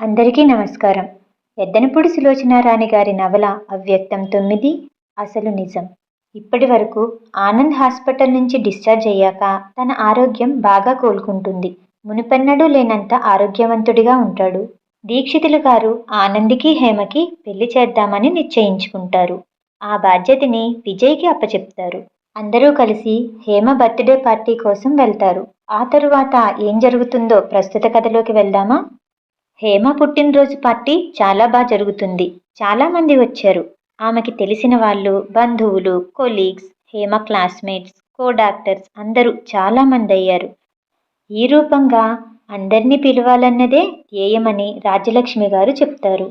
అందరికీ నమస్కారం. ఎద్దనపూడి సులోచనారాణి గారి నవల అవ్యక్తం తొమ్మిది అసలు నిజం. ఇప్పటి వరకు ఆనంద్ హాస్పిటల్ నుంచి డిశ్చార్జ్ అయ్యాక తన ఆరోగ్యం బాగా కోలుకుంటుంది. మునిపెన్నడూ లేనంత ఆరోగ్యవంతుడిగా ఉంటాడు. దీక్షితులు గారు ఆనంద్కి హేమకి పెళ్ళి చేద్దామని నిశ్చయించుకుంటారు. ఆ బాధ్యతని విజయ్కి అప్పచెప్తారు. అందరూ కలిసి హేమ బర్త్డే పార్టీ కోసం వెళ్తారు. ఆ తరువాత ఏం జరుగుతుందో ప్రస్తుత కథలోకి వెళ్దామా? హేమ పుట్టినరోజు పార్టీ చాలా బాగా జరుగుతుంది. చాలా మంది వచ్చారు. ఆమెకి తెలిసిన వాళ్ళు బంధువులు colleagues Hema classmates co doctors అందరూ చాలా మంది అయ్యారు. ఈ రూపంగా అందరినీ పిలవాలన్నదే ధ్యేయమని రాజ్యలక్ష్మి గారు చెప్తారు.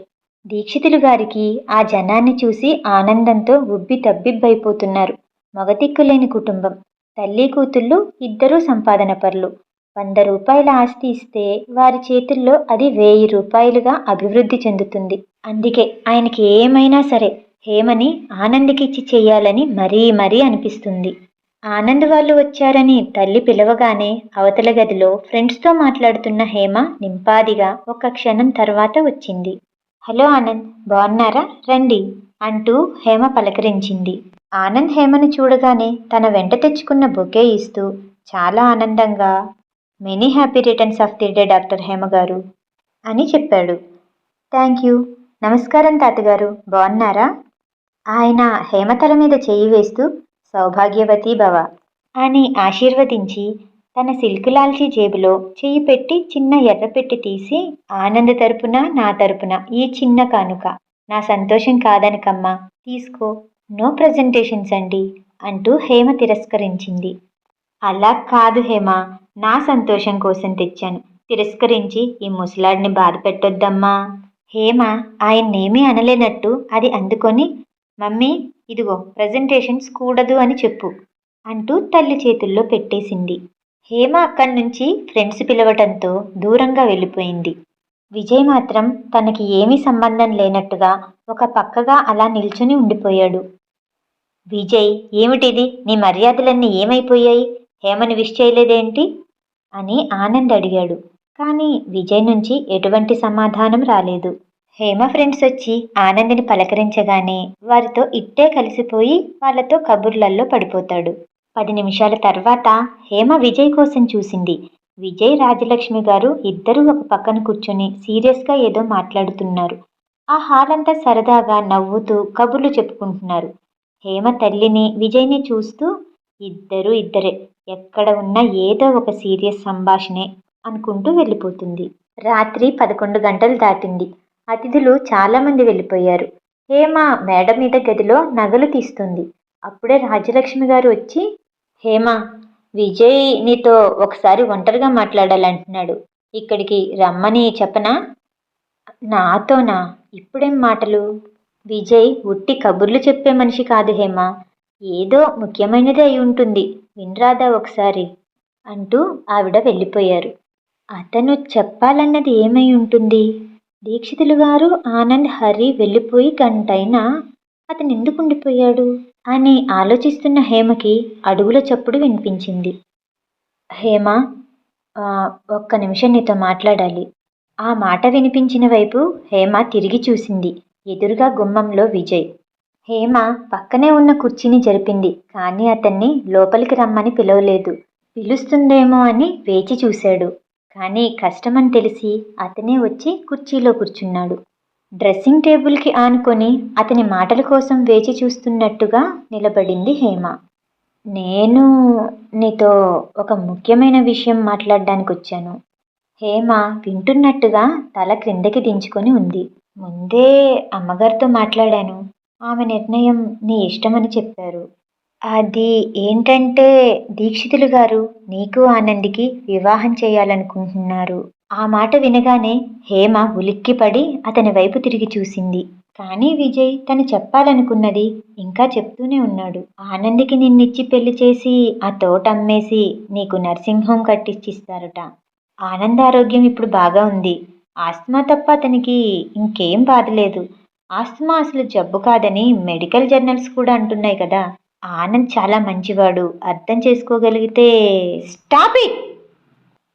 దీక్షితులు గారికి ఆ జనాన్ని చూసి ఆనందంతో ఉబ్బి తబ్బిబ్బైపోతున్నారు. మగదిక్కులేని కుటుంబం. తల్లి కూతుళ్ళు ఇద్దరూ సంపాదన పరులు. వంద రూపాయల ఆస్తి ఇస్తే వారి చేతుల్లో అది వెయ్యి రూపాయలుగా అభివృద్ధి చెందుతుంది. అందుకే ఆయనకి ఏమైనా సరే హేమని ఆనంద్కిచ్చి చేయాలని మరీ మరీ అనిపిస్తుంది. ఆనంద్ వాళ్ళు వచ్చారని తల్లి పిలవగానే అవతల గదిలో ఫ్రెండ్స్తో మాట్లాడుతున్న హేమ నింపాదిగా ఒక క్షణం తర్వాత వచ్చింది. హలో ఆనంద్ బాగున్నారా? రండి అంటూ హేమ పలకరించింది. ఆనంద్ హేమను చూడగానే తన వెంట తెచ్చుకున్న బొకే ఇస్తూ చాలా ఆనందంగా many happy returns of the day doctor హేమగారు అని చెప్పాడు. థ్యాంక్ యూ నమస్కారం తాతగారు. బాగున్నారా ఆయన హేమతల మీద చేయి వేస్తూ సౌభాగ్యవతి భవ అని ఆశీర్వదించి తన సిల్క్ లాల్చి జేబులో చెయ్యి పెట్టి చిన్న ఎర్రపెట్టి తీసి ఆనంద్ తరపున నా తరపున ఈ చిన్న కానుక. నా సంతోషం కాదనకమ్మా. తీసుకో. నో ప్రజెంటేషన్స్ అండి అంటూ హేమ తిరస్కరించింది. అలా కాదు హేమ. నా సంతోషం కోసం తెచ్చాను. తిరస్కరించి ఈ ముసలాడిని బాధ పెట్టొద్దమ్మా. హేమ ఆయన్నేమీ అనలేనట్టు అది అందుకొని మమ్మీ ఇదిగో ప్రజెంటేషన్స్ కూడదు అని చెప్పు అంటూ తల్లి చేతుల్లో పెట్టేసింది. హేమ అక్కడి నుంచి ఫ్రెండ్స్ పిలవటంతో దూరంగా వెళ్ళిపోయింది. విజయ్ మాత్రం తనకి ఏమీ సంబంధం లేనట్టుగా ఒక పక్కగా అలా నిల్చుని ఉండిపోయాడు. విజయ్ ఏమిటిది? నీ మర్యాదలన్నీ ఏమైపోయాయి? హేమని విష్ చేయలేదేంటి? అని ఆనంద్ అడిగాడు. కానీ విజయ్ నుంచి ఎటువంటి సమాధానం రాలేదు. హేమ ఫ్రెండ్స్ వచ్చి ఆనంద్ని పలకరించగానే వారితో ఇట్టే కలిసిపోయి వాళ్ళతో కబుర్లల్లో పడిపోతాడు. పది నిమిషాల తర్వాత హేమ విజయ్ కోసం చూసింది. విజయ్ రాజలక్ష్మి గారు ఇద్దరూ ఒక పక్కన కూర్చొని సీరియస్గా ఏదో మాట్లాడుతున్నారు. ఆ హాల్ అంతా సరదాగా నవ్వుతూ కబుర్లు చెప్పుకుంటున్నారు. హేమ తల్లిని విజయ్ని చూస్తూ ఇద్దరు ఇద్దరే. ఎక్కడ ఉన్నా ఏదో ఒక సీరియస్ సంభాషణే అనుకుంటూ వెళ్ళిపోతుంది. రాత్రి పదకొండు గంటలు దాటింది. అతిథులు చాలామంది వెళ్ళిపోయారు. హేమ మేడ మీద గదిలో నగలు తీస్తుంది. అప్పుడే రాజ్యలక్ష్మి గారు వచ్చి హేమ విజయ్ నీతో ఒకసారి ఒంటరిగా మాట్లాడాలంటున్నాడు. ఇక్కడికి రమ్మని చెప్పనా? నాతోనా? ఇప్పుడేం మాటలు? విజయ్ ఉట్టి కబుర్లు చెప్పే మనిషి కాదు హేమ. ఏదో ముఖ్యమైనది అయి ఉంటుంది వినరాదా ఒకసారి అంటూ ఆవిడ వెళ్ళిపోయారు. అతను చెప్పాలన్నది ఏమై ఉంటుంది దీక్షితులు గారు ఆనంద్ హరి వెళ్ళిపోయి గంటైనా అతను ఎందుకు ఉండిపోయాడు? అని ఆలోచిస్తున్న హేమకి అడుగుల చప్పుడు వినిపించింది. హేమ ఒక్క నిమిషం నీతో మాట్లాడాలి. ఆ మాట వినిపించిన వైపు హేమ తిరిగి చూసింది. ఎదురుగా గుమ్మంలో విజయ్. హేమ పక్కనే ఉన్న కుర్చీని జరిపింది. కానీ అతన్ని లోపలికి రమ్మని పిలవలేదు. పిలుస్తుందేమో అని వేచి చూశాడు. కానీ కష్టమని తెలిసి అతనే వచ్చి కుర్చీలో కూర్చున్నాడు. డ్రెస్సింగ్ టేబుల్కి ఆనుకొని అతని మాటల కోసం వేచి చూస్తున్నట్టుగా నిలబడింది హేమ. నేను నీతో ఒక ముఖ్యమైన విషయం మాట్లాడడానికి వచ్చాను. హేమ వింటున్నట్టుగా తల క్రిందకి దించుకొని ఉంది. ముందే అమ్మగారితో మాట్లాడాను. ఆమె నిర్ణయం నీ ఇష్టమని చెప్పారు. అది ఏంటంటే దీక్షితులు గారు నీకు ఆనందికి వివాహం చేయాలనుకుంటున్నారు. ఆ మాట వినగానే హేమ ఉలిక్కిపడి అతని వైపు తిరిగి చూసింది. కానీ విజయ్ తను చెప్పాలనుకున్నది ఇంకా చెప్తూనే ఉన్నాడు. ఆనందికి నిన్నిచ్చి పెళ్ళి చేసి ఆ తోట అమ్మేసి నీకు నర్సింగ్ హోమ్ కట్టించిస్తారట ఆనంద్ ఆరోగ్యం ఇప్పుడు బాగా ఉంది. ఆస్తమా తప్ప అతనికి ఇంకేం బాధలేదు ఆస్తమా అసలు జబ్బు కాదని మెడికల్ జర్నల్స్ కూడా అంటున్నాయి కదా. ఆనంద్ చాలా మంచివాడు. అర్థం చేసుకోగలిగితే స్టాప్ ఇట్!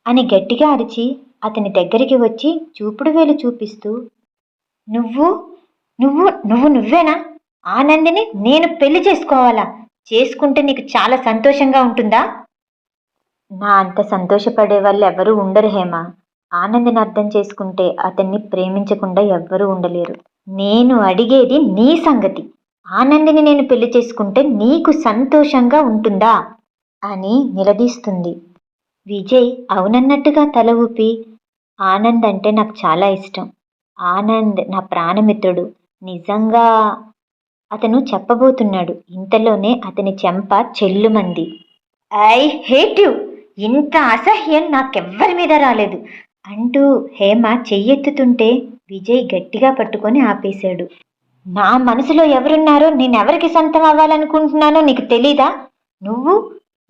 అని గట్టిగా అరిచి అతని దగ్గరికి వచ్చి చూపుడు వేలు చూపిస్తూ నువ్వు నువ్వు నువ్వు నువ్వేనా? ఆనందిని నేను పెళ్ళి చేసుకోవాలా? చేసుకుంటే నీకు చాలా సంతోషంగా ఉంటుందా? నా అంత సంతోషపడే వాళ్ళు ఎవరూ ఉండరు హేమ. ఆనందిని అర్థం చేసుకుంటే అతన్ని ప్రేమించకుండా ఎవ్వరూ ఉండలేరు. నేను అడిగేది నీ సంగతి. ఆనందిని నేను పెళ్ళి చేసుకుంటే నీకు సంతోషంగా ఉంటుందా? అని నిలదీస్తుంది. విజయ్ అవునన్నట్టుగా తల ఊపి ఆనంద్ అంటే నాకు చాలా ఇష్టం. ఆనంద్ నా ప్రాణమిత్రుడు. నిజంగా అతను చెప్పబోతున్నాడు. ఇంతలోనే అతని చెంప చెల్లుమంది. I hate you! ఇంత అసహ్యం నాకెవ్వరి మీద రాలేదు. అంటూ హేమ చెయ్యెత్తుతుంటే విజయ్ గట్టిగా పట్టుకొని ఆపేశాడు. నా మనసులో ఎవరున్నారో నేనెవరికి సొంతం అవ్వాలనుకుంటున్నానో నీకు తెలీదా? నువ్వు?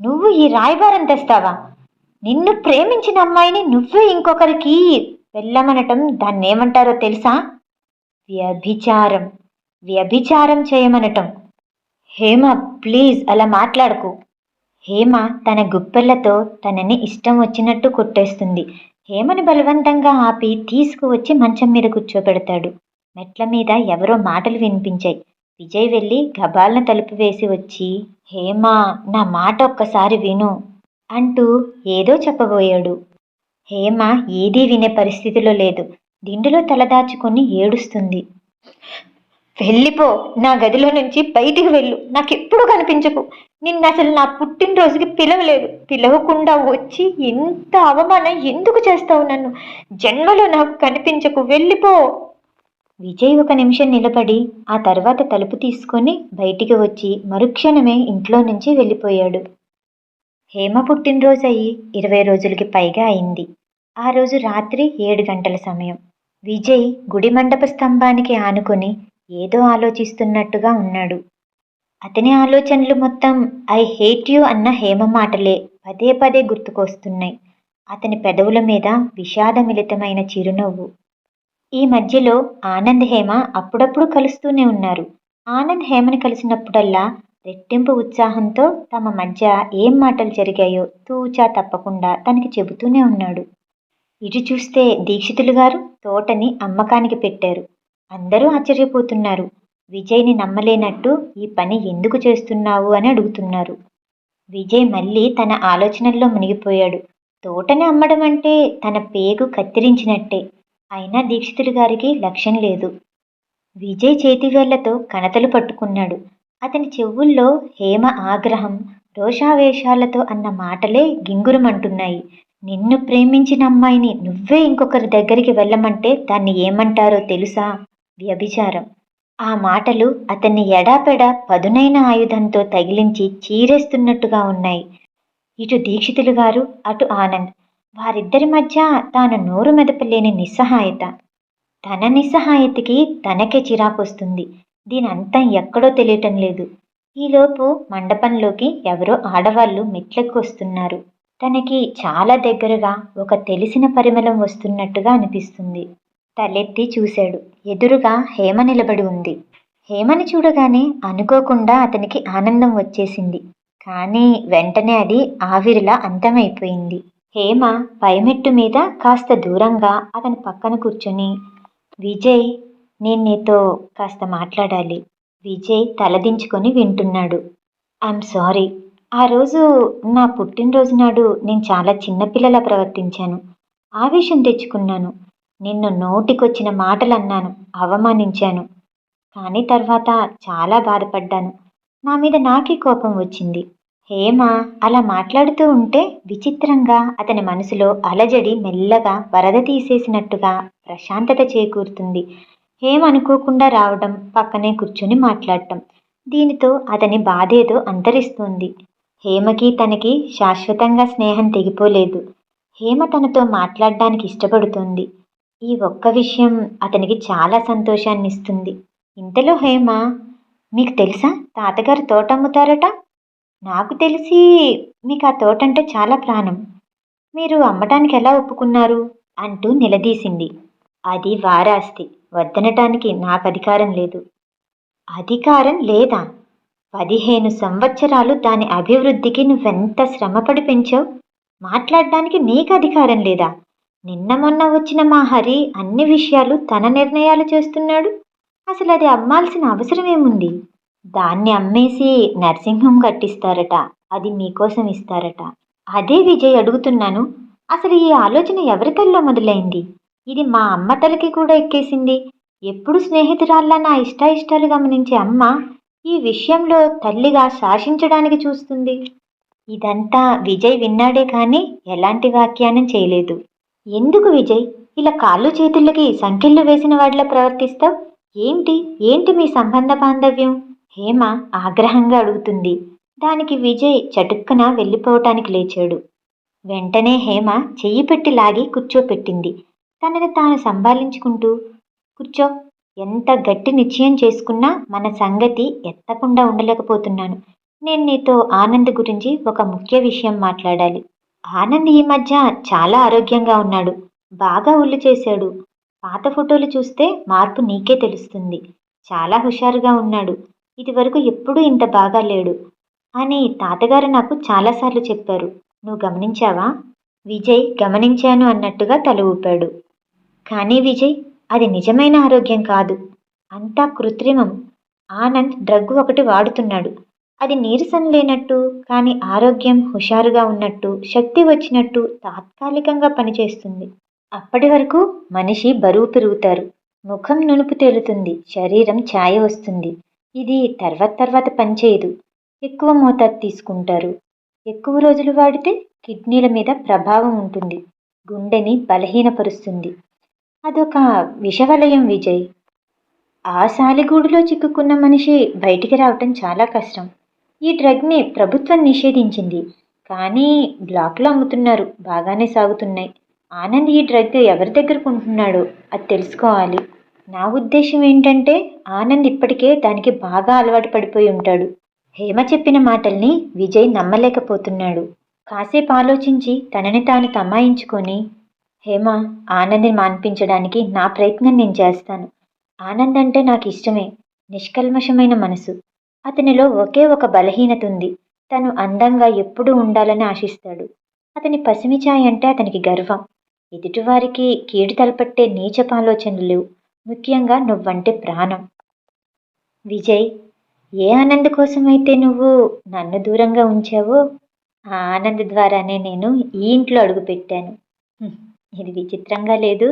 నువ్వు ఈ రాయబారం తెస్తావా? నిన్ను ప్రేమించిన అమ్మాయిని నువ్వే ఇంకొకరికి వెళ్ళమనటం దాన్ని ఏమంటారో తెలుసా? వ్యభిచారం. వ్యభిచారం చేయమనటం. హేమ ప్లీజ్ అలా మాట్లాడకు. హేమ తన గుప్పెళ్ళతో తనని ఇష్టం వచ్చినట్టు కొట్టేస్తుంది. హేమని బలవంతంగా ఆపి తీసుకువచ్చి మంచం మీద కూర్చోబెడతాడు. మెట్ల మీద ఎవరో మాటలు వినిపించాయి. విజయ్ వెళ్ళి గబాల్న తలుపు వేసి వచ్చి హేమ నా మాట ఒక్కసారి విను అంటూ ఏదో చెప్పబోయాడు. హేమ ఏదీ వినే పరిస్థితిలో లేదు. దిండులో తలదాచుకొని ఏడుస్తుంది. వెళ్ళిపో నా గదిలో నుంచి బయటికి వెళ్ళు. నాకెప్పుడు కనిపించకు. నిన్న అసలు నా పుట్టినరోజుకి పిలవలేదు. పిలవకుండా వచ్చి ఇంత అవమానం ఎందుకు చేస్తావు నన్ను? జన్మలో నాకు కనిపించకు. వెళ్ళిపో. విజయ్ ఒక నిమిషం నిలబడి ఆ తర్వాత తలుపు తీసుకొని బయటికి వచ్చి మరుక్షణమే ఇంట్లో నుంచి వెళ్ళిపోయాడు. హేమ పుట్టినరోజు అయ్యి ఇరవై రోజులకి పైగా అయింది. ఆ రోజు రాత్రి ఏడు గంటల సమయం. విజయ్ గుడి మండప స్తంభానికి ఆనుకొని ఏదో ఆలోచిస్తున్నట్టుగా ఉన్నాడు. అతని ఆలోచనలు మొత్తం ఐ హేట్ యు అన్న హేమ మాటలే పదే పదే గుర్తుకొస్తున్నాయి. అతని పెదవుల మీద విషాదమిళితమైన చిరునవ్వు. ఈ మధ్యలో ఆనంద్ హేమ అప్పుడప్పుడు కలుస్తూనే ఉన్నారు. ఆనంద్ హేమని కలిసినప్పుడల్లా రెట్టింపు ఉత్సాహంతో తమ మధ్య ఏం మాటలు జరిగాయో తూచా తప్పకుండా తనకి చెబుతూనే ఉన్నాడు. ఇటు చూస్తే దీక్షితులు గారు తోటని అమ్మకానికి పెట్టారు. అందరూ ఆశ్చర్యపోతున్నారు. విజయ్ని నమ్మలేనట్టు ఈ పని ఎందుకు చేస్తున్నావు అని అడుగుతున్నారు. విజయ్ మళ్ళీ తన ఆలోచనల్లో మునిగిపోయాడు. తోటని అమ్మడం అంటే తన పేగు కత్తిరించినట్టే. అయినా దీక్షితులు గారికి లక్ష్యం లేదు. విజయ్ చేతివేళ్ళతో కణతలు పట్టుకున్నాడు. అతని చెవుల్లో హేమ ఆగ్రహం రోషావేశాలతో అన్న మాటలే గింగురమంటున్నాయి. నిన్ను ప్రేమించిన అమ్మాయిని నువ్వే ఇంకొకరి దగ్గరికి వెళ్ళమంటే దాన్ని ఏమంటారో తెలుసా? వ్యభిచారం. ఆ మాటలు అతన్ని ఎడాపెడా పదునైన ఆయుధంతో తగిలించి చీరేస్తున్నట్టుగా ఉన్నాయి. ఇటు దీక్షితులు గారు అటు ఆనంద్. వారిద్దరి మధ్య తాను నోరు మెదపలేని నిస్సహాయత. తన నిస్సహాయతకి తనకే చిరాకొస్తుంది దీని ఎక్కడో తెలియటం లేదు. ఈలోపు మండపంలోకి ఎవరో ఆడవాళ్ళు మెట్లెక్కి వస్తున్నారు. తనకి చాలా దగ్గరగా ఒక తెలిసిన పరిమళం వస్తున్నట్టుగా అనిపిస్తుంది. తలెత్తి చూశాడు. ఎదురుగా హేమ నిలబడి ఉంది. హేమని చూడగానే అనుకోకుండా అతనికి ఆనందం వచ్చేసింది. కానీ వెంటనే అది ఆవిరిలా అంతమైపోయింది. హేమ పైమెట్టు మీద కాస్త దూరంగా అతని పక్కన కూర్చొని విజయ్ నేను నీతో కాస్త మాట్లాడాలి. విజయ్ తలదించుకొని వింటున్నాడు. I'm sorry. ఆ రోజు నా పుట్టినరోజు నాడు నేను చాలా చిన్నపిల్లలా ప్రవర్తించాను. ఆవేశం తెచ్చుకున్నాను. నిన్ను నోటికొచ్చిన మాటలు అన్నాను అవమానించాను. కానీ తర్వాత చాలా బాధపడ్డాను. నా మీద నాకే కోపం వచ్చింది. హేమ అలా మాట్లాడుతూ ఉంటే విచిత్రంగా అతని మనసులో అలజడి మెల్లగా వరద తీసేసినట్టుగా ప్రశాంతత చేకూరుతుంది. హేమ అనుకోకుండా రావడం పక్కనే కూర్చొని మాట్లాడటం దీనితో అతని బాధేదో అంతరిస్తుంది. హేమకి తనకి శాశ్వతంగా స్నేహం తెగిపోలేదు. హేమ తనతో మాట్లాడడానికి ఇష్టపడుతుంది. ఈ ఒక్క విషయం అతనికి చాలా సంతోషాన్ని ఇస్తుంది ఇంతలో హేమ మీకు తెలుసా? తాతగారు తోట అమ్ముతారట నాకు తెలిసి మీకు ఆ తోట అంటే చాలా ప్రాణం. మీరు అమ్మటానికి ఎలా ఒప్పుకున్నారు? అంటూ నిలదీసింది. అది వారాస్తి. వద్దనటానికి నాకు అధికారం లేదు. అధికారం లేదా? పదిహేను సంవత్సరాలు దాని అభివృద్ధికి నువ్వెంత శ్రమపడి పెంచావు? మాట్లాడడానికి నీకు అధికారం లేదా? నిన్న మొన్న వచ్చిన మా హరి అన్ని విషయాలు తన నిర్ణయాలు చేస్తున్నాడు. అసలు అది అమ్మాల్సిన అవసరం ఏముంది దాన్ని అమ్మేసి నర్సింగ్ హోమ్ కట్టిస్తారట. అది మీకోసం ఇస్తారట. అదే విజయ్ అడుగుతున్నాను. అసలు ఈ ఆలోచన ఎవరి తల్లో మొదలైంది? ఇది మా అమ్మ తలకి కూడా ఎక్కేసింది. ఎప్పుడు స్నేహితురాల్లా నా ఇష్టాయిష్టాలు గమనించే అమ్మ ఈ విషయంలో తల్లిగా శాసించడానికి చూస్తుంది. ఇదంతా విజయ్ విన్నాడే కానీ ఎలాంటి వ్యాఖ్యానం చేయలేదు. ఎందుకు విజయ్? ఇలా కాళ్ళు చేతులకి సంఖ్యలు వేసిన వాడిలా ప్రవర్తిస్తావు? ఏంటి? ఏంటి మీ సంబంధ బాంధవ్యం? హేమ ఆగ్రహంగా అడుగుతుంది. దానికి విజయ్ చటుక్కున వెళ్ళిపోవటానికి లేచాడు. వెంటనే హేమ చెయ్యి పెట్టి లాగి కూర్చోపెట్టింది. తనని తాను సంభాలించుకుంటూ కూర్చో. ఎంత గట్టి నిశ్చయం చేసుకున్నా మన సంగతి ఎత్తకుండా ఉండలేకపోతున్నాను. నేను నీతో ఆనంద్ గురించి ఒక ముఖ్య విషయం మాట్లాడాలి. ఆనంద్ ఈ మధ్య చాలా ఆరోగ్యంగా ఉన్నాడు. బాగా ఒళ్ళు చేశాడు. పాత ఫోటోలు చూస్తే మార్పు నీకే తెలుస్తుంది. చాలా హుషారుగా ఉన్నాడు. ఇదివరకు ఎప్పుడూ ఇంత బాగా లేడు. అని తాతగారు నాకు చాలాసార్లు చెప్పారు. నువ్వు గమనించావా? విజయ్ గమనించాను అన్నట్టుగా తల ఊపాడు. కానీ విజయ్ అది నిజమైన ఆరోగ్యం కాదు. అంతా కృత్రిమం. ఆనంద్ డ్రగ్ ఒకటి వాడుతున్నాడు. అది నీరసం లేనట్టు కానీ ఆరోగ్యం హుషారుగా ఉన్నట్టు శక్తి వచ్చినట్టు తాత్కాలికంగా పనిచేస్తుంది. అప్పటి వరకు మనిషి బరువు పెరుగుతారు. ముఖం నునుపు తేలుతుంది. శరీరం ఛాయ వస్తుంది. ఇది తర్వాత తర్వాత పనిచేయదు ఎక్కువ మోతాదు తీసుకుంటారు. ఎక్కువ రోజులు వాడితే కిడ్నీల మీద ప్రభావం ఉంటుంది. గుండెని బలహీనపరుస్తుంది. అదొక విషవలయం విజయ్. ఆ సాలిగూడులో చిక్కుకున్న మనిషి బయటికి రావటం చాలా కష్టం. ఈ డ్రగ్ని ప్రభుత్వం నిషేధించింది. కానీ బ్లాక్లో అమ్ముతున్నారు. బాగానే సాగుతున్నాయి. ఆనంద్ ఈ డ్రగ్ ఎవరి దగ్గర కొంటున్నాడో అది తెలుసుకోవాలి. నా ఉద్దేశం ఏంటంటే ఆనంద్ ఇప్పటికే దానికి బాగా అలవాటు పడిపోయి ఉంటాడు. హేమ చెప్పిన మాటల్ని విజయ్ నమ్మలేకపోతున్నాడు. కాసేపు ఆలోచించి తనని తాను తమాయించుకొని హేమ ఆనంద్ని మాన్పించడానికి నా ప్రయత్నం నేను చేస్తాను. ఆనంద్ అంటే నాకు ఇష్టమే. నిష్కల్మషమైన మనసు. అతనిలో ఒకే ఒక బలహీనత ఉంది తను అందంగా ఎప్పుడూ ఉండాలని ఆశిస్తాడు. అతని పసిమిచాయ్ అంటే అతనికి గర్వం. ఎదుటివారికి కీడు తలపట్టే నీచపాలోచనలు ముఖ్యంగా నువ్వంటే ప్రాణం. విజయ్ ఏ ఆనంద్ కోసమైతే నువ్వు నన్ను దూరంగా ఉంచావో ఆ ఆనంద్ ద్వారానే నేను ఈ ఇంట్లో అడుగుపెట్టాను. ఇది విచిత్రంగా లేదు.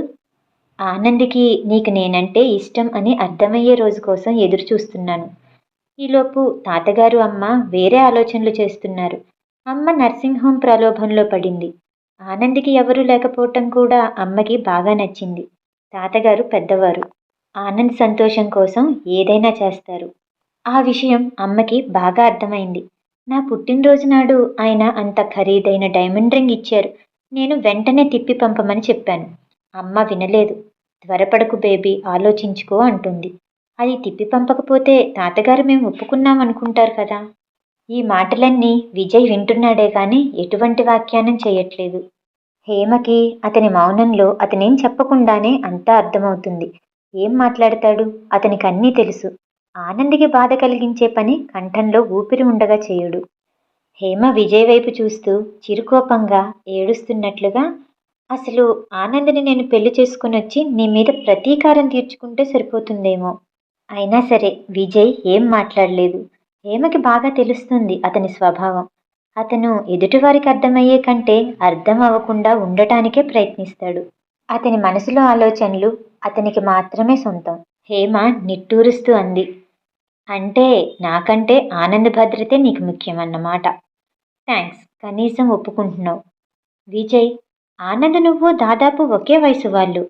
ఆనంద్కి నీకు నేనంటే ఇష్టం అని అర్థమయ్యే రోజు కోసం ఎదురు చూస్తున్నాను ఈలోపు తాతగారు అమ్మ వేరే ఆలోచనలు చేస్తున్నారు. అమ్మ నర్సింగ్ హోమ్ ప్రలోభంలో పడింది. ఆనందికి ఎవరూ లేకపోవటం కూడా అమ్మకి బాగా నచ్చింది. తాతగారు పెద్దవారు. ఆనంద్ సంతోషం కోసం ఏదైనా చేస్తారు. ఆ విషయం అమ్మకి బాగా అర్థమైంది. నా పుట్టినరోజు నాడు ఆయన అంత ఖరీదైన డైమండ్ రింగ్ ఇచ్చారు. నేను వెంటనే తిప్పి పంపమని చెప్పాను. అమ్మ వినలేదు. త్వరపడకు బేబీ ఆలోచించుకో అంటుంది. అది తిప్పి పంపకపోతే తాతగారు మేము ఒప్పుకున్నాం అనుకుంటారు కదా. ఈ మాటలన్నీ విజయ్ వింటున్నాడే కానీ ఎటువంటి వ్యాఖ్యానం చేయట్లేదు. హేమకి అతని మౌనంలో అతనేం చెప్పకుండానే అంతా అర్థమవుతుంది. ఏం మాట్లాడతాడు? అతనికి అన్నీ తెలుసు. ఆనందికి బాధ కలిగించే పని కంఠంలో ఊపిరి ఉండగా చేయుడు. హేమ విజయ్ వైపు చూస్తూ చిరుకోపంగా ఏడుస్తున్నట్లుగా అసలు ఆనందని నేను పెళ్ళి చేసుకుని వచ్చి నీ మీద ప్రతీకారం తీర్చుకుంటే సరిపోతుందేమో. అయినా సరే విజయ్ ఏం మాట్లాడలేదు. హేమకి బాగా తెలుస్తుంది అతని స్వభావం. అతను ఎదుటివారికి అర్థమయ్యే కంటే అర్థం అవ్వకుండా ఉండటానికే ప్రయత్నిస్తాడు. అతని మనసులో ఆలోచనలు అతనికి మాత్రమే సొంతం. హేమ నిట్టూరుస్తూ అంది. అంటే నాకంటే ఆనంద భద్రతే నీకు ముఖ్యమన్నమాట. థ్యాంక్స్ కనీసం ఒప్పుకుంటున్నావు. విజయ్ ఆనంద్ నువ్వు దాదాపు ఒకే వయసు వాళ్ళు.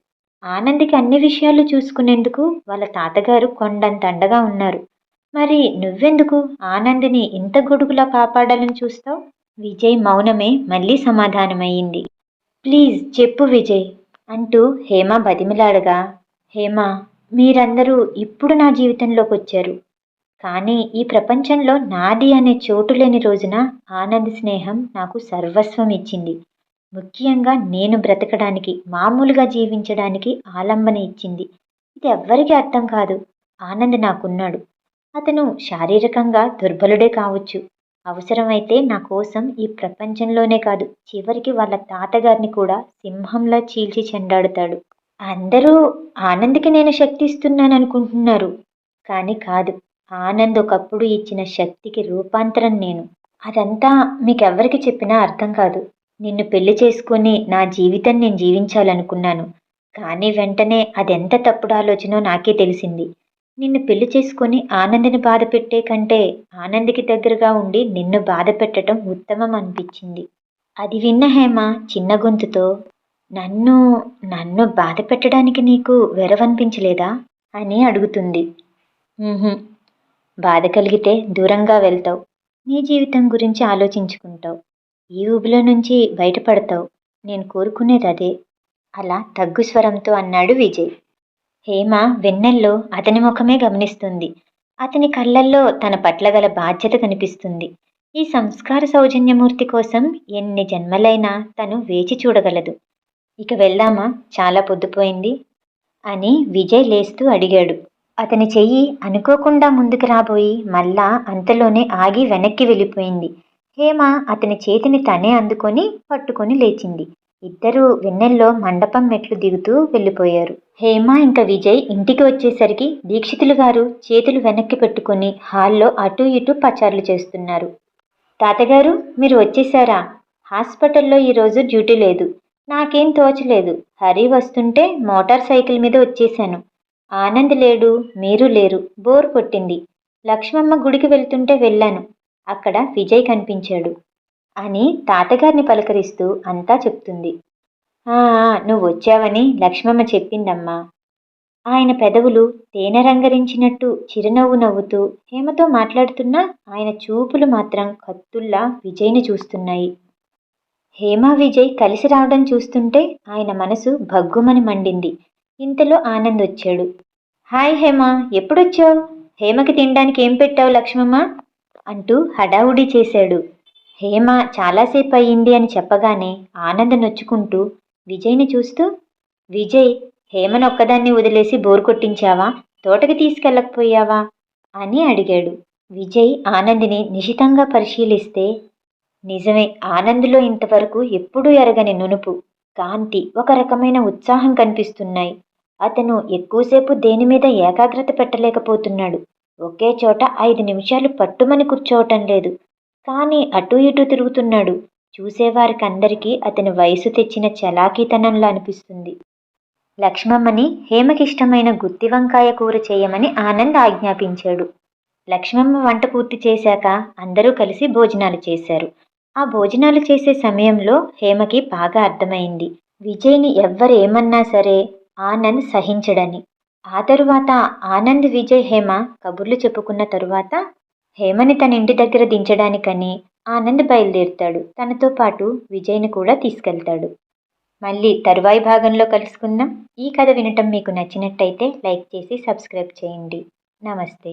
ఆనందికి అన్ని విషయాలు చూసుకునేందుకు వాళ్ళ తాతగారు కొండంత అండగా ఉన్నారు. మరి నువ్వెందుకు ఆనంద్ని ఇంత గొడుగులా కాపాడాలని చూస్తావు? విజయ్ మౌనమే మళ్ళీ సమాధానమయ్యింది. ప్లీజ్ చెప్పు విజయ్ అంటూ హేమ బతిమిలాడగా హేమ మీరందరూ ఇప్పుడు నా జీవితంలోకి వచ్చారు. కానీ ఈ ప్రపంచంలో నాది అనే చోటు లేని రోజున ఆనంద్ స్నేహం నాకు సర్వస్వం ఇచ్చింది. ముఖ్యంగా నేను బ్రతకడానికి మామూలుగా జీవించడానికి ఆలంబన ఇచ్చింది. ఇది ఎవ్వరికీ అర్థం కాదు. ఆనంద్ నాకున్నాడు. అతను శారీరకంగా దుర్బలుడే కావచ్చు. అవసరమైతే నా కోసం ఈ ప్రపంచంలోనే కాదు చివరికి వాళ్ళ తాతగారిని కూడా సింహంలా చీల్చి చెండాడుతాడు. అందరూ ఆనంద్కి నేను శక్తి ఇస్తున్నాను అనుకుంటున్నారు కానీ కాదు ఆనంద్ ఒకప్పుడు ఇచ్చిన శక్తికి రూపాంతరం నేను. అదంతా మీకెవ్వరికి చెప్పినా అర్థం కాదు. నిన్ను పెళ్ళి చేసుకుని నా జీవితం నేను జీవించాలనుకున్నాను. కానీ వెంటనే అదెంత తప్పుడు ఆలోచనో నాకే తెలిసింది. నిన్ను పెళ్ళి చేసుకుని ఆనందిని బాధ పెట్టే కంటే ఆనందికి దగ్గరగా ఉండి నిన్ను బాధ పెట్టడం ఉత్తమం అనిపించింది. అది విన్న హేమ చిన్న గొంతుతో నన్ను నన్ను బాధ పెట్టడానికి నీకు వెరవనిపించలేదా? అని అడుగుతుంది. బాధ కలిగితే దూరంగా వెళ్తావు. నీ జీవితం గురించి ఆలోచించుకుంటావు. ఈ ఊబిలో నుంచి బయటపడతావు. నేను కోరుకునేది అదే. అలా తగ్గు స్వరంతో అన్నాడు విజయ్. హేమ వెన్నెల్లో అతని ముఖమే గమనిస్తుంది. అతని కళ్ళల్లో తన పట్ల గల బాధ్యత కనిపిస్తుంది. ఈ సంస్కార సౌజన్యమూర్తి కోసం ఎన్ని జన్మలైనా తను వేచి చూడగలదు. ఇక వెళ్దామా? చాలా పొద్దుపోయింది అని విజయ్ లేస్తూ అడిగాడు. అతని చెయ్యి అనుకోకుండా ముందుకు రాబోయి మళ్ళా అంతలోనే ఆగి వెనక్కి వెళ్ళిపోయింది. హేమ అతని చేతిని తనే అందుకొని పట్టుకొని లేచింది. ఇద్దరూ వెన్నెల్లో మండపం మెట్లు దిగుతూ వెళ్ళిపోయారు. హేమ ఇంకా విజయ్ ఇంటికి వచ్చేసరికి దీక్షితులు గారు చేతులు వెనక్కి పెట్టుకొని హాల్లో అటూ ఇటూ పచార్లు చేస్తున్నారు. తాతగారు మీరు వచ్చేసారా? హాస్పిటల్లో ఈరోజు డ్యూటీ లేదు. నాకేం తోచలేదు. హరి వస్తుంటే మోటార్ సైకిల్ మీద వచ్చేశాను. ఆనంద్ లేడు మీరు లేరు. బోర్ కొట్టింది. లక్ష్మమ్మ గుడికి వెళ్తుంటే వెళ్ళాను. అక్కడ విజయ్ కనిపించాడు. అని తాతగారిని పలకరిస్తూ అంతా చెప్తుంది. "ఆ, నువ్వు వచ్చావని లక్ష్మమ్మ చెప్పిందమ్మా. ఆయన పెదవులు తేనె రంగరించినట్టు చిరునవ్వు నవ్వుతూ హేమతో మాట్లాడుతున్నా ఆయన చూపులు మాత్రం కత్తుల్లా విజయ్ని చూస్తున్నాయి. హేమ విజయ్ కలిసి రావడం చూస్తుంటే ఆయన మనసు భగ్గుమని మండింది. ఇంతలో ఆనంద్ వచ్చాడు. హాయ్ హేమ ఎప్పుడొచ్చావు? హేమకి తినడానికి ఏం పెట్టావు లక్ష్మమ్మ? అంటూ హడావుడి చేశాడు. హేమ చాలాసేపు అయ్యింది అని చెప్పగానే ఆనంద్ నొచ్చుకుంటూ విజయ్ని చూస్తూ విజయ్ హేమను ఒక్కదాన్ని వదిలేసి బోరు కొట్టించావా? తోటకి తీసుకెళ్ళకపోయావా? అని అడిగాడు. విజయ్ ఆనందిని నిశితంగా పరిశీలిస్తే నిజమే ఆనంద్లో ఇంతవరకు ఎప్పుడూ ఎరగని నునుపు కాంతి ఒక రకమైన ఉత్సాహం కనిపిస్తున్నాయి. అతను ఎక్కువసేపు దేని మీద ఏకాగ్రత పెట్టలేకపోతున్నాడు. ఒకే చోట ఐదు నిమిషాలు పట్టుమని కూర్చోవటం లేదు. కానీ అటూ ఇటూ తిరుగుతున్నాడు. చూసేవారికి అందరికీ అతని వయసు తెచ్చిన చలాకీతనంలా అనిపిస్తుంది. లక్ష్మమ్మని హేమకిష్టమైన గుత్తి వంకాయ కూర చేయమని ఆనంద్ ఆజ్ఞాపించాడు. లక్ష్మమ్మ వంట పూర్తి చేశాక అందరూ కలిసి భోజనాలు చేశారు. ఆ భోజనాలు చేసే సమయంలో హేమకి బాగా అర్థమైంది. విజయ్ని ఎవ్వరేమన్నా సరే ఆనంద్ సహించడని. ఆ తరువాత ఆనంద్ విజయ్ హేమ కబుర్లు చెప్పుకున్న తరువాత హేమని తన ఇంటి దగ్గర దించడానికని ఆనంద్ బయలుదేరుతాడు. తనతో పాటు విజయ్ని కూడా తీసుకెళ్తాడు. మళ్ళీ తరువాయి భాగంలో కలుసుకుందాం. ఈ కథ వినటం మీకు నచ్చినట్టయితే లైక్ చేసి సబ్స్క్రైబ్ చేయండి. నమస్తే.